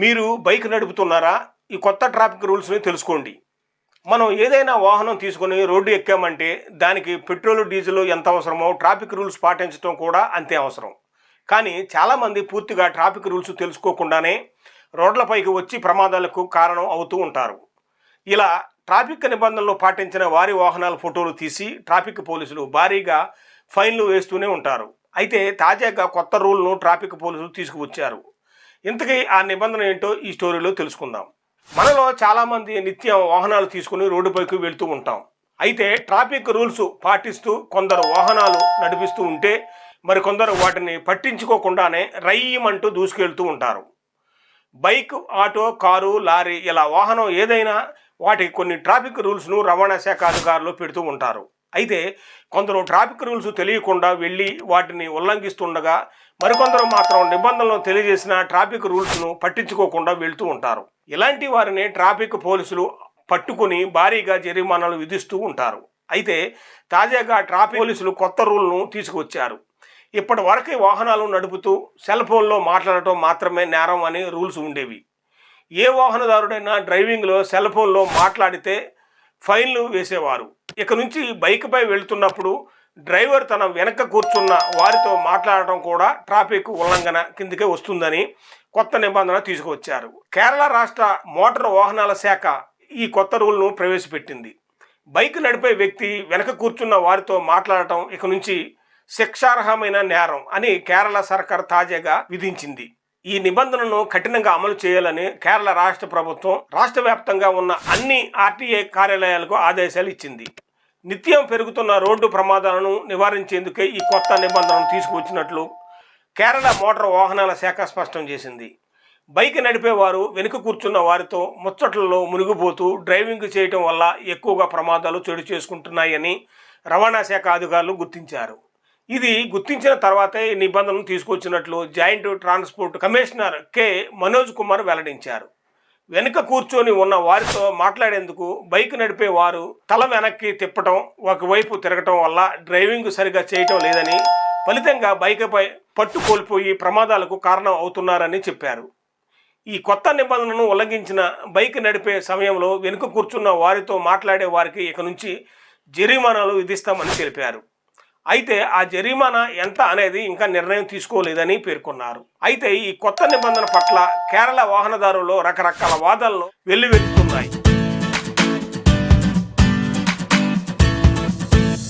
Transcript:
మీరు బైక్ నడుపుతున్నారా? ఈ కొత్త ట్రాఫిక్ రూల్స్ని తెలుసుకోండి. మనం ఏదైనా వాహనం తీసుకొని రోడ్డు ఎక్కామంటే దానికి పెట్రోల్ డీజిల్ ఎంత అవసరమో ట్రాఫిక్ రూల్స్ పాటించడం కూడా అంతే అవసరం. కానీ చాలామంది పూర్తిగా ట్రాఫిక్ రూల్స్ తెలుసుకోకుండానే రోడ్లపైకి వచ్చి ప్రమాదాలకు కారణం అవుతూ ఉంటారు. ఇలా ట్రాఫిక్ నిబంధనలు పాటించిన వారి వాహనాల ఫోటోలు తీసి ట్రాఫిక్ పోలీసులు భారీగా ఫైన్లు వేస్తూనే ఉంటారు. అయితే తాజాగా కొత్త రూల్ను ట్రాఫిక్ పోలీసులు తీసుకువచ్చారు. ఇంతకీ ఆ నిబంధన ఏంటో ఈ స్టోరీలో తెలుసుకుందాం. మనలో చాలామంది నిత్యం వాహనాలు తీసుకుని రోడ్డుపైకి వెళ్తూ ఉంటాం. అయితే ట్రాఫిక్ రూల్స్ పాటిస్తూ కొందరు వాహనాలు నడిపిస్తూ ఉంటే మరికొందరు వాటిని పట్టించుకోకుండానే రయ్యమంటూ దూసుకెళ్తూ ఉంటారు. బైక్ ఆటో కారు లారీ ఇలా వాహనం ఏదైనా వాటికి కొన్ని ట్రాఫిక్ రూల్స్ను రవాణా శాఖ అధికారులు పెడుతూ ఉంటారు. అయితే కొందరు ట్రాఫిక్ రూల్స్ తెలియకుండా వెళ్ళి వాటిని ఉల్లంఘిస్తుండగా మరికొందరు మాత్రం నిబంధనలను తెలియజేసిన ట్రాఫిక్ రూల్స్ను పట్టించుకోకుండా వెళ్తూ ఉంటారు. ఇలాంటి వారిని ట్రాఫిక్ పోలీసులు పట్టుకుని భారీగా జరిమానాలు విధిస్తూ ఉంటారు. అయితే తాజాగా ట్రాఫిక్ పోలీసులు కొత్త రూల్ను తీసుకువచ్చారు. ఇప్పటి వరకు వాహనాలు నడుపుతూ సెల్ ఫోన్లో మాట్లాడటం మాత్రమే నేరం అని రూల్స్ ఉండేవి. ఏ వాహనదారుడైనా డ్రైవింగ్లో సెల్ ఫోన్లో మాట్లాడితే ఫైన్లు వేసేవారు. ఇక నుంచి బైక్పై వెళ్తున్నప్పుడు డ్రైవర్ తన వెనక కూర్చున్న వారితో మాట్లాడటం కూడా ట్రాఫిక్ ఉల్లంఘన కిందకే వస్తుందని కొత్త నిబంధన తీసుకువచ్చారు. కేరళ రాష్ట్ర మోటార్ వాహనాల శాఖ ఈ కొత్త రూల్ను ప్రవేశపెట్టింది. బైక్ నడిపే వ్యక్తి వెనక కూర్చున్న వారితో మాట్లాడటం ఇక నుంచి శిక్షార్హమైన నేరం అని కేరళ సర్కార్ తాజాగా విధించింది. ఈ నిబంధనను కఠినంగా అమలు చేయాలని కేరళ రాష్ట్ర ప్రభుత్వం రాష్ట్ర వ్యాప్తంగా ఉన్న అన్ని ఆర్టీఏ కార్యాలయాలకు ఆదేశాలు ఇచ్చింది. నిత్యం పెరుగుతున్న రోడ్డు ప్రమాదాలను నివారించేందుకే ఈ కొత్త నిబంధనను తీసుకువచ్చినట్లు కేరళ మోటార్ వాహనాల శాఖ స్పష్టం చేసింది. బైక్ నడిపేవారు వెనుక కూర్చున్న వారితో ముచ్చట్లలో మునిగిపోతూ డ్రైవింగ్ చేయటం వల్ల ఎక్కువగా ప్రమాదాలు చెడు చేసుకుంటున్నాయని రవాణా శాఖ అధికారులు గుర్తించారు. ఇది గుర్తించిన తర్వాతే ఈ నిబంధనలు తీసుకొచ్చినట్లు joint transport commissioner K. Manoj Kumar వెల్లడించారు. వెనుక కూర్చొని ఉన్న వారితో మాట్లాడేందుకు బైక్ నడిపే వారు తల వెనక్కి తిప్పటం ఒకవైపు తిరగటం వల్ల డ్రైవింగ్ సరిగా చేయటం లేదని ఫలితంగా బైక్పై పట్టు కోల్పోయి ప్రమాదాలకు కారణం అవుతున్నారని చెప్పారు. ఈ కొత్త నిబంధనను ఉల్లంఘించిన బైక్ నడిపే సమయంలో వెనుక కూర్చున్న వారితో మాట్లాడే వారికి ఇక నుంచి జరిమానాలు విధిస్తామని తెలిపారు. అయితే ఆ జరిమానా ఎంత అనేది ఇంకా నిర్ణయం తీసుకోలేదని పేర్కొన్నారు. అయితే ఈ కొత్త నిబంధన పట్ల కేరళ వాహనదారులు రకరకాల వాదనలు వెల్లువెత్తుతున్నాయి.